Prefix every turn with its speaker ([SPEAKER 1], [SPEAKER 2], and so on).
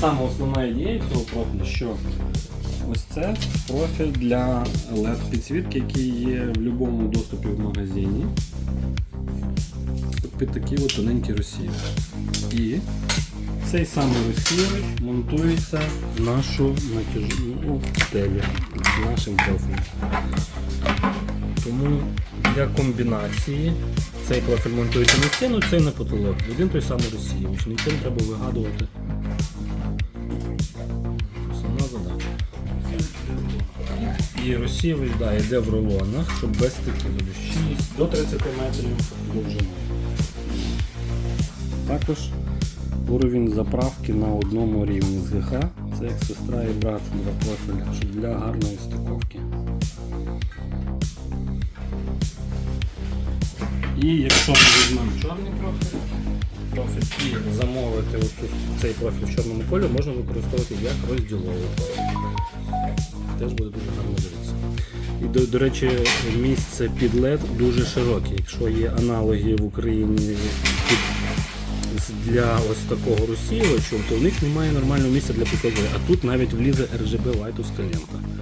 [SPEAKER 1] саме основна ідея цього профілю, що ось це профіль для LED підсвітки, який є в будь-якому доступі в магазині. Під такий от тоненький розсіяч. І цей самий розсіяч монтується в нашу натяжну стелю з нашим профілем. Тому для комбінації цей профіль монтується на стіну, цей на потолок. Один той самий розсіювач. Не треба вигадувати. І розсіювач да, йде в рулонах, щоб без стиків. Тобто 6 до 30 метрів довжини. Також уровень заправки на одному рівні з ГХ. Це як сестра і брат для профіля, щоб для гарної стиковки. І якщо ми візьмемо чорний профіль, профіль і замовити оцю, цей профіль в чорному кольорі, можна використовувати як розділовий. Теж буде. І до, до речі, місце під лед дуже широке. Якщо є аналоги в Україні для ось такого розсіювачу, то в них немає нормального місця для підкладення. А тут навіть влізе RGB лайтовська лента.